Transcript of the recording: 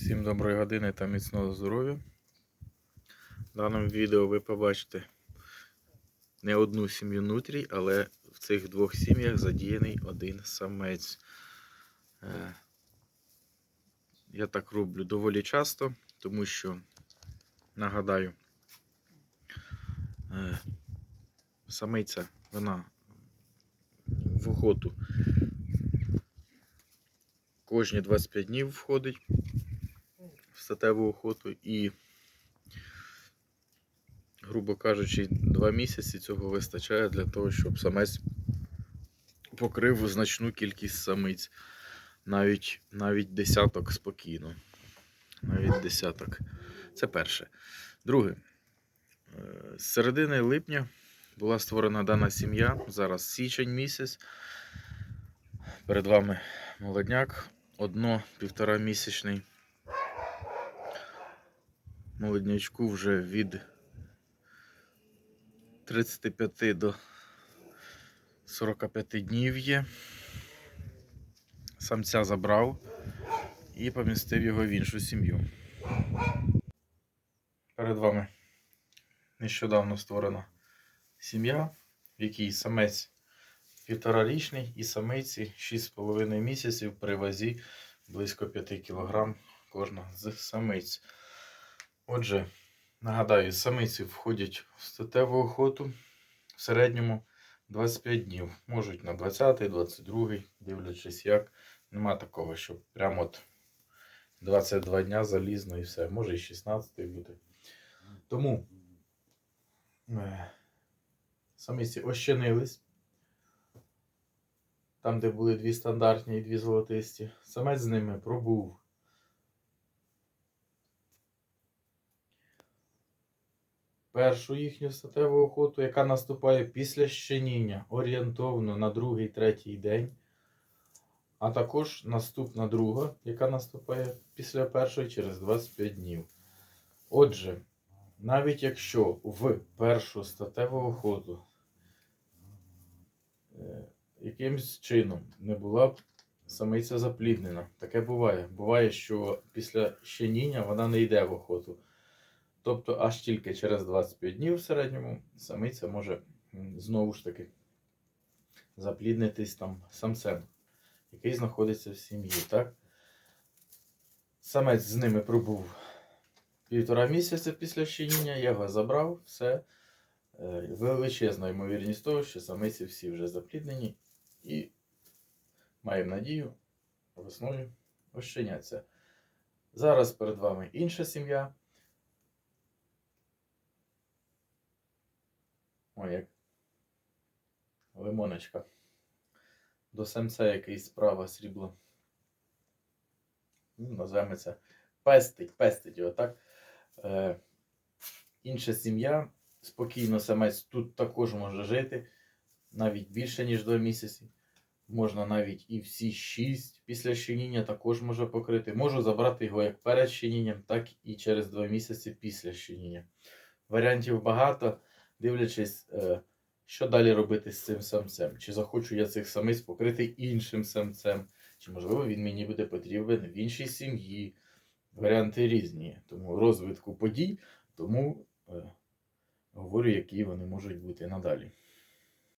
Всім доброї години та міцного здоров'я. В даному відео ви побачите не одну сім'ю нутрій, але в цих двох сім'ях задіяний один самець. Е, Я так роблю доволі часто, тому що, нагадаю, е, самиця вона в охоту кожні 25 днів входить статеву охоту і, грубо кажучи, 2 місяці цього вистачає для того, щоб самець покрив значну кількість самиць. Навіть, навіть десяток спокійно. Навіть десяток. Це перше. Друге. Е, З середини липня була створена дана сім'я. Зараз січень місяць. Перед вами молодняк. Одно півтора місячний. Молоднячку вже від 35 до 45 днів є. Самця забрав і помістив його в іншу сім'ю. Перед вами нещодавно створена сім'я, в якій самець півторарічний і самиці 6,5 місяців при вазі близько 5 кг кожна з самиць. Отже, нагадаю, самиці входять в статеву охоту в середньому 25 днів. Можуть на 20-й, 22-й, дивлячись як. Нема такого, щоб прямо от 22 дня залізно і все. Може і 16-й бути. Тому е, самиці ощенились. Там, де були дві стандартні і дві золотисті. Самець з ними пробув першу їхню статеву охоту, яка наступає після щеніння, орієнтовно на другий-третій день. А також наступна друга, яка наступає після першої через 25 днів. Отже, навіть якщо в першу статеву охоту е, якимсь чином не була б самиця запліднена, таке буває. Буває, що після щеніння вона не йде в охоту. Тобто аж тільки через 25 днів в середньому самиця може знову ж таки запліднитись там самцем, який знаходиться в сім'ї. Так? Самець з ними пробув півтора місяця після щеніння, я його забрав, все. Е, Величезна ймовірність того, що самиці всі вже запліднені і маємо надію весною ощеняться. Зараз перед вами інша сім'я. Ой, як лимоночка. До самця якийсь справа срібло. Ну, Назвемо це пестить, пестить його, так? Е, інша сім'я. Спокійно самець тут також може жити. Навіть більше, ніж 2 місяці. Можна навіть і всі 6 після щеніння також може покрити. Можу забрати його як перед щенінням, так і через 2 місяці після щеніння. Варіантів багато дивлячись, е, що далі робити з цим самцем. Чи захочу я цих самиць покрити іншим самцем, чи, можливо, він мені буде потрібен в іншій сім'ї. Варіанти різні. Тому розвитку подій, тому е, говорю, які вони можуть бути надалі.